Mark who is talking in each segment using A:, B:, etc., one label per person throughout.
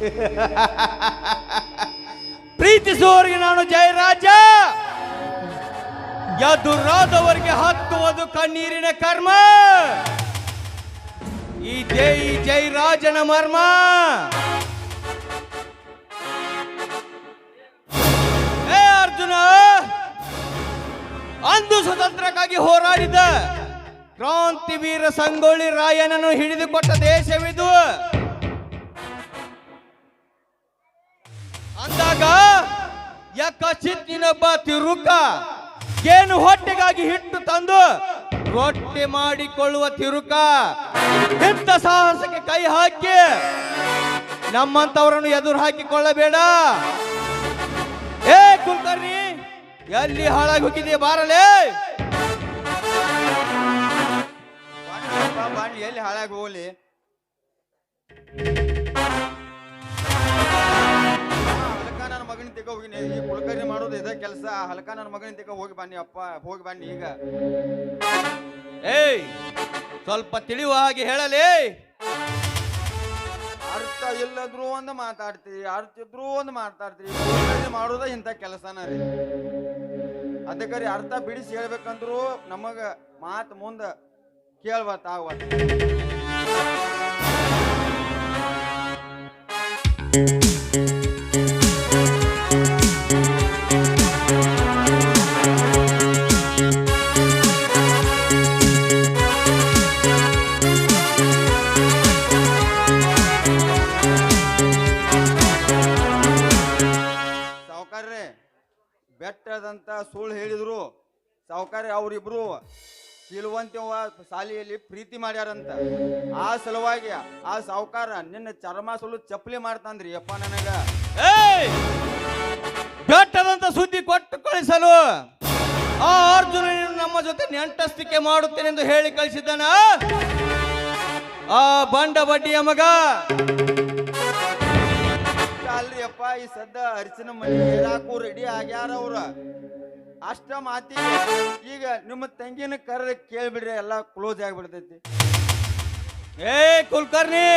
A: ಪ್ರೀತಿಸುವವರಿಗೆ ನಾನು ಜಯರಾಜ. ಎದುರಾದವರಿಗೆ ಹತ್ತುವುದು ಕಣ್ಣೀರಿನ ಕರ್ಮ. ಈ ಜೈ ಜಯರಾಜನ ಮರ್ಮ. ಏ ಅರ್ಜುನ, ಅಂದು ಸ್ವತಂತ್ರಕ್ಕಾಗಿ ಹೋರಾಡಿದ ಕ್ರಾಂತಿವೀರ ಸಂಗೊಳ್ಳಿ ರಾಯನನ್ನು ಹಿಡಿದುಕೊಟ್ಟ ದೇಶವಿದು. ಅಂದಾಗ ಯಕ್ಕ ಚಿತ್ತಿನೊಬ್ಬ ತಿರುಕ ಏನು ಹೊಟ್ಟೆಗಾಗಿ ಹಿಟ್ಟು ತಂದು ರೊಟ್ಟಿ ಮಾಡಿಕೊಳ್ಳುವ ತಿರುಕ ಇಂಥ ಸಾಹಸಕ್ಕೆ ಕೈ ಹಾಕಿ ನಮ್ಮಂತವರನ್ನು ಎದುರು ಹಾಕಿಕೊಳ್ಳಬೇಡ. ಏ ಕುಂಕರ್ಣಿ, ಎಲ್ಲಿ ಹಾಳಾಗಿ ಹೋಗಿದೆ ಬಾರಲೇ?
B: ಎಲ್ಲಿ ಹಾಳಾಗಿ ಹೋಗ್ಲಿ? ನನ್ನ ಹೋಗಿ ಹೋಗಿನಿ ಈ ಕುಲಕರ್ಣಿ ಮಾಡೋದು ಇದೇ ಕೆಲಸ. ಹಲಕ ನನ್ನ ಮಗನ ತಿಕ್ಕ ಹೋಗಿ ಬನ್ನಿ ಅಪ್ಪ ಹೋಗಿ ಬನ್ನಿ ಈಗ.
A: ಏಯ್ ಸ್ವಲ್ಪ ತಿಳಿಯುವ ಹಾಗೆ ಹೇಳಲೇ.
B: ಅರ್ಥ ಇಲ್ಲದ್ರು ಒಂದು ಮಾತಾಡ್ತೀರಿ ಅರ್ಥ ಇದ್ರೂ ಒಂದು ಮಾತಾಡ್ತೀರಿ ಕುಲಕರ್ಣಿ ಮಾಡೋದ ಇಂಥ ಕೆಲಸನ ರೀ. ಅದಕ್ಕೆ ರೀ ಅರ್ಥ ಬಿಡಿಸಿ ಹೇಳ್ಬೇಕಂದ್ರು ನಮಗ ಮಾತು ಮುಂದ ಕೇಳ್ಬತ್ತ ಆಗ್ವತ್ತ ಬೆಟ್ಟದಂತ ಸುಳ್ಳು ಹೇಳಿದ್ರು. ಸಾವುಕಾರ ಅವರಿಬ್ರು ತಿಳುವಂತವ ಶಾಲೆಯಲ್ಲಿ ಪ್ರೀತಿ ಮಾಡ್ಯಾರಂತ. ಆ ಸಲುವಾಗಿ ಆ ಸಾವುಕಾರ, ನಿನ್ನ ಚರ್ಮ ಸುಳ್ಳು ಚಪ್ಪಲಿ ಮಾಡ್ತಾನ್ರಿ ಅಪ್ಪ ನನಗ.
A: ಬೆಟ್ಟದಂತ ಸುದ್ದಿ ಕೊಟ್ಟು ಕಳಿಸಲು ಆ ಅರ್ಜುನ ನಮ್ಮ ಜೊತೆ ನೆಂಟಸ್ತಿಕೆ ಮಾಡುತ್ತೇನೆಂದು ಹೇಳಿ ಕಳಿಸಿದ್ದಾನ. ಆ ಬಂಡ ಬಡ್ಡಿಯ ಮಗ.
B: ಈ ಸದ್ದ ಅರಿಸಿನ ಮನೆ ಹೇಳಾಕು ರೆಡಿ ಆಗ್ಯಾರ ಅವ್ರ. ಅಷ್ಟ ಮಾತಿ ಈಗ ನಿಮ್ಮ ತಂಗಿನ ಕರೆದ ಕೇಳ್ಬಿಡ್ರಿ ಎಲ್ಲ ಕ್ಲೋಸ್ ಆಗ್ಬಿಡ್ತೈತಿ.
A: ಏ ಕುಲಕರ್ಣಿ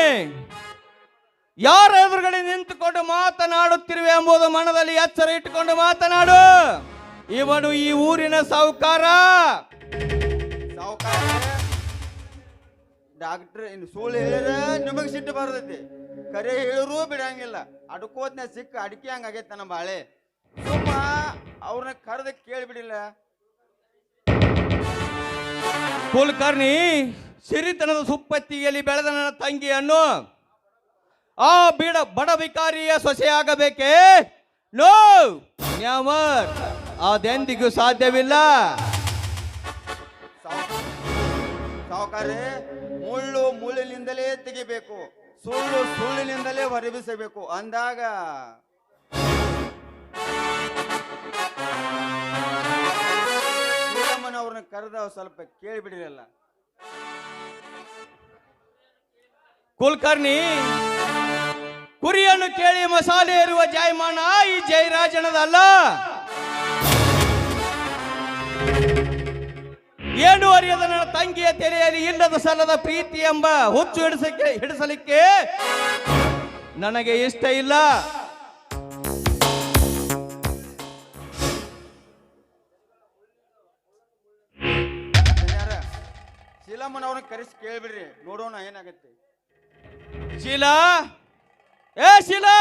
A: ಯಾರ ಎದುರುಗಡೆ ನಿಂತುಕೊಂಡು ಮಾತನಾಡುತ್ತಿರುವೆ ಎಂಬುದು ಮನದಲ್ಲಿ ಎಚ್ಚರ ಇಟ್ಟುಕೊಂಡು ಮಾತನಾಡು. ಇವನು ಈ ಊರಿನ ಸಾಹುಕಾರ
B: ಸಾಹುಕಾರ ಡಾಕ್ಟರ್ ಇನ್ನು ಸುಳ್ಳು ಹೇಳಿದ್ರೆ ನಿಮಗೆ ಸಿಟ್ಟು ಬರ್ತೈತಿ. ಕರೆ ಹೇಳಿರೂ ಬಿಡಂಗಿಲ್ಲ. ಅಡ್ಕೋತ್ನ ಸಿಕ್ಕ ಅಡಿಕೆ ಹಂಗ ಆಗೈತೆ ನನ್ನ ಬಾಳೆ. ಸುಮ್ಮ ಅವ್ರನ್ನ ಕರೆದ ಕೇಳಿಬಿಡಿಲ್ಲ.
A: ಕುಲಕರ್ಣಿ ಸಿರಿತನದ ಸುಪ್ಪತ್ತಿಗೆಯಲ್ಲಿ ಬೆಳೆದ ನನ್ನ ತಂಗಿಯನ್ನು. ಆ ಬಿಡ ಬಡ ವಿಕಾರಿಯ ಸೊಸೆಯಾಗಬೇಕೇ ನೋ! ನ್ಯಾವರ್ ಅದೆಂದಿಗೂ ಸಾಧ್ಯವಿಲ್ಲ.
B: ಸಾವುಕಾರೆ ಮುಳ್ಳು ಮುಳ್ಳಿನಿಂದಲೇ ತೆಗಿಬೇಕು. ಸುಳ್ಳು ಸುಳ್ಳಿನಿಂದಲೇ ಹೊರಬಿಸಬೇಕು. ಅಂದಾಗ ಅವ್ರನ್ನ ಕರೆದ ಸ್ವಲ್ಪ ಕೇಳಿಬಿಡಿರಲ್ಲ.
A: ಕುಲಕರ್ಣಿ, ಕುರಿಯನ್ನು ಕೇಳಿ ಮಸಾಲೆ ಇರುವ ಜಾಯಮಾನ, ಈ ಜಯರಾಜನದಲ್ಲ. ಏನು ಅರಿಯದ ನನ್ನ ತಂಗಿಯ ತೆರೆಯಲ್ಲಿ ಇಲ್ಲದ ಸಲ್ಲದ ಪ್ರೀತಿ ಎಂಬ ಹುಚ್ಚು ಹಿಡಿಸಕ್ಕೆ ಹಿಡಿಸಲಿಕ್ಕೆ ನನಗೆ ಇಷ್ಟ ಇಲ್ಲ.
B: ಯಾರ? ಶೀಲಮ್ಮನ ಅವ್ರನ್ನ ಕರೆಸಿ ಕೇಳ್ಬಿಡ್ರಿ. ನೋಡೋಣ ಏನಾಗತ್ತೆ.
A: ಶೀಲಾ? ಏ ಶೀಲಾ?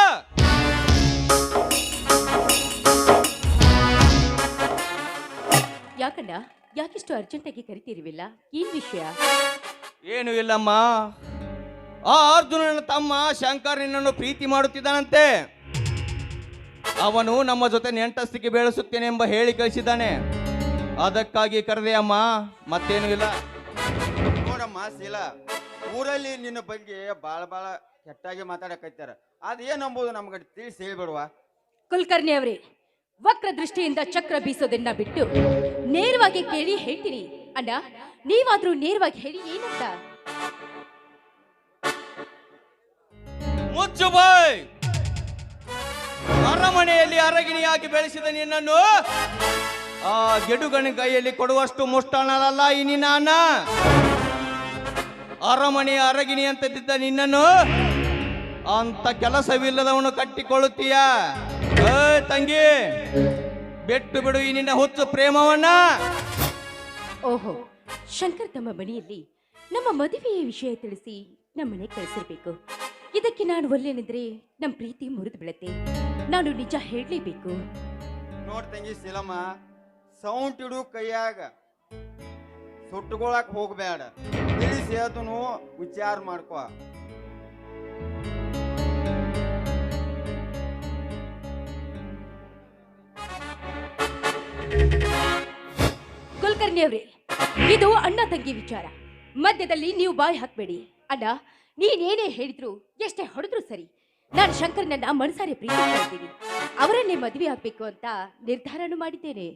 C: ಯಾಕಣ್ಣ? ಯಾಕಿಷ್ಟು ಅರ್ಜೆಂಟಾಗಿ ಕರಿತಿರುವಿಲ್ಲ? ಏನ್ ವಿಷಯ?
A: ಏನು ಇಲ್ಲಮ್ಮ. ಆ ಅರ್ಜುನನ ತಮ್ಮ ಶಂಕರ್ ನಿನ್ನನ್ನು ಪ್ರೀತಿ ಮಾಡುತ್ತಿದ್ದಾನಂತೆ. ಅವನು ನಮ್ಮ ಜೊತೆ ನೆಂಟಸ್ತಿಗೆ ಬೆಳೆಸುತ್ತೇನೆ ಎಂಬ ಹೇಳಿ ಕಳಿಸಿದ್ದಾನೆ. ಅದಕ್ಕಾಗಿ ಕರೆದೆ ಅಮ್ಮ ಮತ್ತೇನು ಇಲ್ಲ.
B: ನೋಡಮ್ಮ ಶೀಲ ಊರಲ್ಲಿ ನಿನ್ನ ಬಗ್ಗೆ ಬಾಳ ಬಾಳ ಕೆಟ್ಟಾಗಿ ಮಾತಾಡಕೈತಾರ ಅದೇನಂಬುದು ಅಂಬೋದು ನಮ್ಗೆ ತಿಳಿಸಿ ಹೇಳ್ಬಿಡುವ?
C: ಕುಲಕರ್ಣಿ ಅವರೇ ವಕ್ರ ದೃಷ್ಟಿಯಿಂದ ಚಕ್ರ ಬೀಸೋದನ್ನ ಬಿಟ್ಟು ನೇರವಾಗಿ ಕೇಳಿ ಹೇಳ್ತೀನಿ. ಅಣ್ಣ, ನೀವಾದ್ರೂ ನೇರವಾಗಿ ಹೇಳಿ ಏನಂತ?
A: ಮುಚ್ಚು ಬಾಯ್! ಅರಮನೆಯಲ್ಲಿ ಅರಗಿಣಿಯಾಗಿ ಬೆಳೆಸಿದ ನಿನ್ನನ್ನು ಆ ಗೆಡುಗಣ ಕೈಯಲ್ಲಿ ಕೊಡುವಷ್ಟು ಮುಷ್ಟಾಣಲ್ಲ ಈ ನಿನ್ನ ಅರಮನೆಯ ಅರಗಿಣಿ ಅಂತದಿದ್ದ ನಿನ್ನನ್ನು ಅಂತ ಕೆಲಸವಿಲ್ಲದವನು ಕಟ್ಟಿಕೊಳ್ಳುತ್ತೀಯ? ತಂಗಿ ಬೆಟ್ಟು ಬಿಡು ಈ ನಿನ್ನ ಹುಚ್ಚು ಪ್ರೇಮವನ್ನ.
C: ಓಹೋ ಶಂಕರ್ ತಮ್ಮ ಮನೆಯಲ್ಲಿ ನಮ್ಮ ಮದುವೆಯ ವಿಷಯ ತಿಳಿಸಿ ನಮ್ಮನೆ ಕಳಿಸಿರ್ಬೇಕು. ಇದಕ್ಕೆ ನಾನು ಒಲ್ಲೆನೆಂದ್ರೆ ನಮ್ಮ ಪ್ರೀತಿ ಮುರಿದು ಬೀಳತ್ತೆ. ನಾನು ನಿಜ ಹೇಳಲೇಬೇಕು.
B: ನೋಡ್ ತಂಗಿ ಶೀಲಮ್ಮ ಸೌಂಡ್ ಇಡು ಕೈಯಾಗ. ಸುಟ್ಟುಕೊಳಕ್ ಹೋಗ್ಬೇಡ. ತಿಳಿಸಿ ಅದನ್ನು ವಿಚಾರ ಮಾಡ್ಕೋ.
C: ಕುಲಕರ್ಣಿ ಅವರೇ, ಇದು ಅಣ್ಣ ತಂಗಿ ವಿಚಾರ. ಮಧ್ಯದಲ್ಲಿ ನೀವು ಬಾಯಿ ಹಾಕ್ಬೇಡಿ. ಅಣ್ಣ, ನೀನೇನೇ ಹೇಳಿದ್ರು ಎಷ್ಟೇ ಹೊಡೆದ್ರು ಸರಿ. ನಾನು ಶಂಕರ್ನನ್ನ ಮನಸಾರೆ ಪ್ರೀತಿ ಮಾಡ್ತೀನಿ. ಅವರನ್ನೇ ಮದುವೆ ಆಗ್ಬೇಕು ಅಂತ ನಿರ್ಧಾರನೂ ಮಾಡಿದ್ದೇನೆ.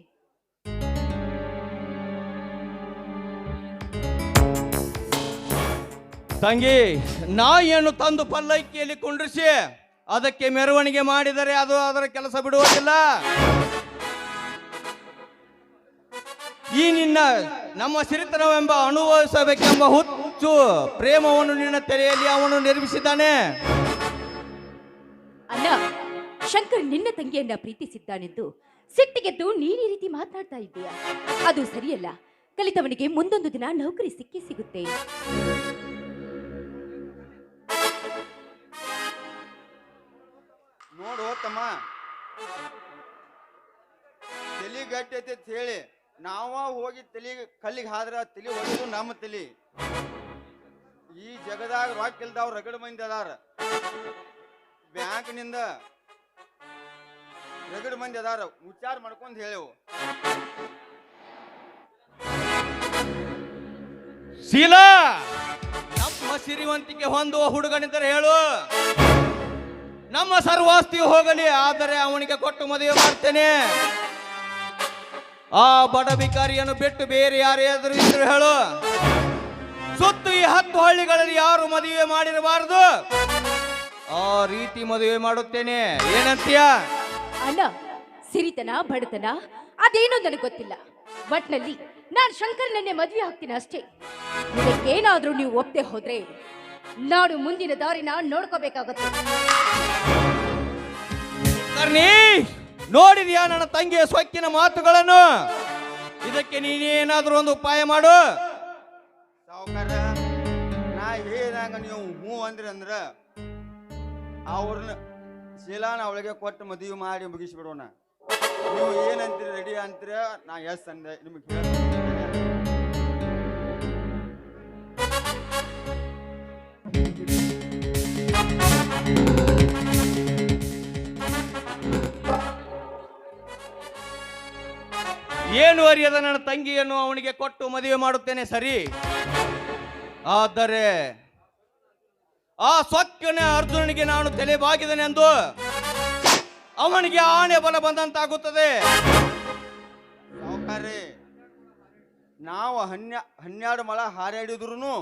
A: ತಂಗಿ, ನಾಯಿಯನ್ನು ತಂದು ಪಲ್ಲಕ್ಕಿಯಲ್ಲಿ ಕುಂಡ್ರಿಸಿ, ಅದಕ್ಕೆ ಮೆರವಣಿಗೆ ಮಾಡಿದರೆ ಅದು ಅದರ ಕೆಲಸ ಬಿಡುವುದಿಲ್ಲ. ಈ ನಿನ್ನ ನಮ್ಮ ಸಿರಿತನವೆಂಬ ಅನುಭವಿಸಬೇಕೆಂಬ ಹುಚ್ಚು ಪ್ರೇಮವನ್ನು ನಿನ್ನ ತೆರೆಯಲ್ಲಿ ಅವನು ನಿರ್ಮಿಸಿದ್ದಾನೆ.
C: ಅಲ್ಲ ಶಂಕರ್ ನಿನ್ನ ತಂಗಿಯನ್ನ ಪ್ರೀತಿಸಿದ್ದಾನೆಂದು ಸಿಟ್ಟಿಗೆದ್ದು ನೀನ್ ಈ ರೀತಿ ಮಾತಾಡ್ತಾ ಇದ್ದೀಯ? ಅದು ಸರಿಯಲ್ಲ. ಕಲಿತವನಿಗೆ ಮುಂದೊಂದು ದಿನ ನೌಕರಿ ಸಿಕ್ಕಿ ಸಿಗುತ್ತೆ.
B: ನೋಡು ತಮ್ಮ ತಲಿ ಗಟ್ಟಿ ಐತಿ ಅಂತ ಹೇಳಿ. ನಾವ ಹೋಗಿ ತಲಿ ಕಲ್ಲಿಗೆ ಹಾದ್ರ ತಲಿ ಹೊಡೆದು ನಮ್ಮ ತಲಿ. ಈ ಜಗದಾಗ ರೊಕ್ಕ ಇಲ್ದವ್ ರಗಡ ಮಂದಿ ಅದಾರ. ಬ್ಯಾಂಕ್ನಿಂದ ರಗಡ ಮಂದಿ ಅದಾರ. ವಿಚಾರ ಮಾಡ್ಕೊಂಡು ಹೇಳೇವು.
A: ಶೀಲಾ! ನಮ್ಮ ಸಿರಿವಂತಿಕೆ ಹೊಂದುವ ಹುಡುಗನಿದ್ದರೆ ಹೇಳು. ನಮ್ಮ ಸರ್ವಾಸ್ತಿ ಹೋಗಲಿ ಆದರೆ ಅವನಿಗೆ ಕೊಟ್ಟು ಮದುವೆ ಮಾಡ್ತೇನೆ. ಆ ಬಡ ಬಿಕಾರಿಯನ್ನು ಬಿಟ್ಟು ಬೇರೆ ಯಾರಾದರೂ ಇದ್ರು ಹೇಳು. ಸುತ್ತು ಈ ಹತ್ತು ಹಳ್ಳಿಗಳಲ್ಲಿ ಯಾರು ಮದುವೆ ಮಾಡಿರಬಾರದು? ಆ ರೀತಿ ಮದುವೆ ಮಾಡುತ್ತೇನೆ. ಏನಂತೀಯ?
C: ಅಲ್ಲ ಸಿರಿತನ ಬಡತನ ಅದೇನೋ ನನಗೆ ಗೊತ್ತಿಲ್ಲ. ಒಟ್ನಲ್ಲಿ ನಾನು ಶಂಕರ್ನನ್ನೇ ಮದುವೆ ಹಾಕ್ತೀನಿ ಅಷ್ಟೇ. ಇದಕ್ಕೇನಾದ್ರೂ ನೀವು ಒಪ್ಪದೆ ಹೋದ್ರೆ ನಾಡು ಮುಂದಿನ ದಾರಿನ ನೋಡ್ಕೋಬೇಕಾಗುತ್ತೆ.
A: ನೋಡಿದ್ಯಾ ನನ್ನ ತಂಗಿಯ ಸೊಕ್ಕಿನ ಮಾತುಗಳನ್ನು. ಇದಕ್ಕೆ ನೀನೇನಾದ್ರೂ ಒಂದು ಉಪಾಯ ಮಾಡು.
B: ನಾ ಹೇಳಿದಾಗ ನೀವು ಹೂ ಅಂದ್ರಿ ಅಂದ್ರ ಅವ್ರನ್ನ ಶೀಲಾನ ಅವಳಿಗೆ ಕೊಟ್ಟು ಮದುವೆ ಮಾಡಿ ಮುಗಿಸ್ಬಿಡೋಣ. ನೀವು ಏನಂತೀರಿ ರೆಡಿ ಅಂತೀರ? ನಾ ಎಸ್ ಅಂದೆ, ನಿಮಗೆ
A: ಏನು ಅರಿಯದ ನನ್ನ ತಂಗಿಯನ್ನು ಅವನಿಗೆ ಕೊಟ್ಟು ಮದುವೆ ಮಾಡುತ್ತೇನೆ ಸರಿ? ಆದರೆ ಆ ಸೊಕ್ಕನೆ ಅರ್ಜುನನಿಗೆ ನಾನು ತಲೆ ಬಾಗಿದ್ದೇನೆ ಎಂದು ಅವನಿಗೆ ಆಣೆ ಬಲ ಬಂದಂತಾಗುತ್ತದೆ.
B: ನಾವು ಹನ್ಯ ಹನ್ನೆರಡು ಮಳ ಹಾರಾಡಿದ್ರು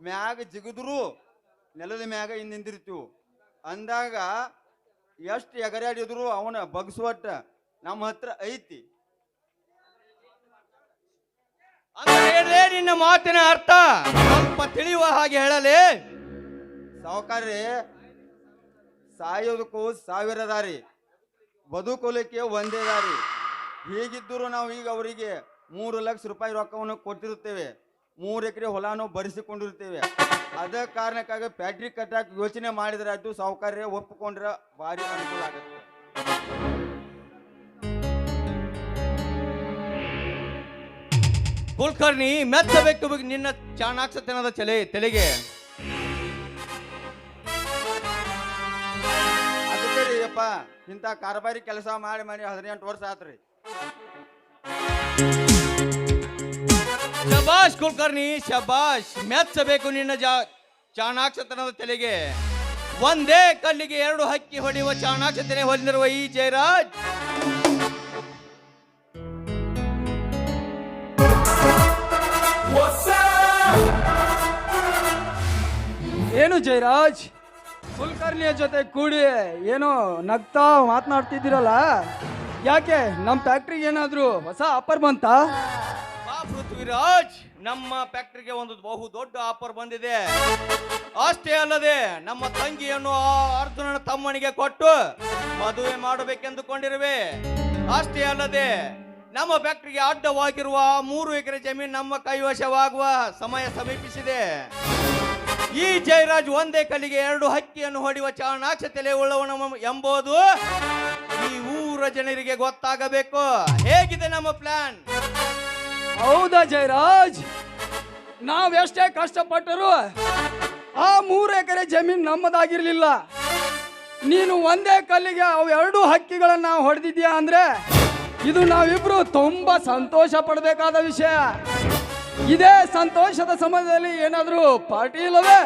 B: ಮ್ಯಾಗ ಜಿಗಿದ್ರು, ನೆಲದ ಮ್ಯಾಗ ಹಿಂದಿರ್ತೀವಿ ಅಂದಾಗ ಎಷ್ಟು ಎಗರಾಡಿದ್ರು ಅವನ ಬಗ್ಸುವಟ್ಟ ನಮ್ಮ ಹತ್ರ ಐತಿ.
A: ಅಂದರೆ ನಿನ್ನ ಮಾತಿನ ಅರ್ಥ. ಸ್ವಲ್ಪ ತಿಳಿಯುವ ಹಾಗೆ ಹೇಳಲಿ.
B: ಸಾವುಕಾರ್ರಿ, ಸಾಯೋದಕ್ಕೂ ಸಾವಿರ ದಾರಿ, ಬದುಕೋಲಿಕ್ಕೆ ಒಂದೇ ದಾರಿ. ಹೀಗಿದ್ದರೂ ನಾವು ಈಗ ಅವರಿಗೆ ಮೂರು ಲಕ್ಷ ರೂಪಾಯಿ ರೊಕ್ಕವನ್ನು ಕೊಟ್ಟಿರುತ್ತೇವೆ ಮೂರು ಎಕರೆ ಹೊಲಾನು ಬರಿಸಿಕೊಂಡಿರುತ್ತೇವೆ. ಅದ ಕಾರಣಕ್ಕಾಗಿ ಫ್ಯಾಕ್ಟ್ರಿ ಕಟ್ಟಕ್ಕೆ ಯೋಚನೆ ಮಾಡಿದ್ರೆ ಅದು ಸಾವುಕಾರ್ಯ ಒಪ್ಪಿಕೊಂಡ್ರೆ ಭಾರಿ ಅನುಕೂಲ ಆಗುತ್ತೆ.
A: ಕುಲಕರ್ಣಿ ಮೆತ್ತಬೇಕು ನಿನ್ನ ಚಾಣಾಕ್ಷತನದ ಚಲೆ ತಲೆಗೆ.
B: ಅದಕ್ಕೆ ಇಂತ ಅಪ್ಪ ಇಂಥ ಕಾರ್ಬಾರಿ ಕೆಲಸ ಮಾಡಿ ಮಾಡಿ ಹದಿನೆಂಟು ವರ್ಷ ಆತ್ರಿ.
A: ಶಬಾಷ್ ಕುಲಕರ್ಣಿ ಶಬಾಷ್ ಮೆಚ್ಚಬೇಕು ನಿನ್ನ ಜಾ ಚಾಣಾಕ್ಷತನದ ತಲೆಗೆ. ಒಂದೇ ಕಲ್ಲಿಗೆ ಎರಡು ಹಕ್ಕಿ ಹೊಡೆಯುವ ಚಾಣಾಕ್ಷತನೆ ಹೊಂದಿರುವ ಈ ಜಯರಾಜ್.
D: ಏನು ಜಯರಾಜ್ ಕುಲಕರ್ಣಿಯ ಜೊತೆ ಕೂಡಿ ಏನೋ ನಗ್ತಾ ಮಾತನಾಡ್ತಿದ್ದೀರಲ್ಲ? ಯಾಕೆ ನಮ್ಮ ಫ್ಯಾಕ್ಟ್ರಿಗೆ ಏನಾದರೂ ಹೊಸ ಆಫರ್ ಬಂತಾ?
A: ಬಾ ಪೃಥ್ವಿರಾಜ್, ನಮ್ಮ ಫ್ಯಾಕ್ಟ್ರಿಗೆ ಒಂದು ಬಹು ದೊಡ್ಡ ಆಫರ್ ಬಂದಿದೆ. ಅಷ್ಟೇ ಅಲ್ಲದೆ, ನಮ್ಮ ತಂಗಿಯನ್ನು ಆ ತಮ್ಮನಿಗೆ ಕೊಟ್ಟು ಮದುವೆ ಮಾಡಬೇಕೆಂದುಕೊಂಡಿರುವೆ. ಅಷ್ಟೇ ಅಲ್ಲದೆ, ನಮ್ಮ ಫ್ಯಾಕ್ಟ್ರಿಗೆ ಅಡ್ಡವಾಗಿರುವ ಮೂರು ಎಕರೆ ಜಮೀನು ನಮ್ಮ ಕೈವಶವಾಗುವ ಸಮಯ ಸಮೀಪಿಸಿದೆ. ಈ ಜಯರಾಜ್ ಒಂದೇ ಕಲ್ಲಿಗೆ ಎರಡು ಹಕ್ಕಿಯನ್ನು ಹೊಡೆಯುವ ಚಾಣಾಕ್ಷ ತಲೆ ಉಳ್ಳವನ ಎಂಬುದು ಈ ಊರ ಜನರಿಗೆ ಗೊತ್ತಾಗಬೇಕು. ಹೇಗಿದೆ ನಮ್ಮ ಪ್ಲಾನ್?
D: ಹೌದಾ ಜಯರಾಜ್? ನಾವೆಷ್ಟೇ ಕಷ್ಟಪಟ್ಟರು ಆ ಮೂರು ಎಕರೆ ಜಮೀನು ನಮ್ಮದಾಗಿರ್ಲಿಲ್ಲ. ನೀನು ಒಂದೇ ಕಲ್ಲಿಗೆ ಅವು ಎರಡು ಹಕ್ಕಿಗಳನ್ನು ಹೊಡೆದಿದ್ಯಾ ಅಂದ್ರೆ ಇದು ನಾವಿಬ್ರು ತುಂಬಾ ಸಂತೋಷ ಪಡಬೇಕಾದ ವಿಷಯ. ಇದೇ ಸಂತೋಷದ ಸಮಯದಲ್ಲಿ ಏನಾದರೂ ಪಾರ್ಟಿ ಇಲ್ಲವೇ?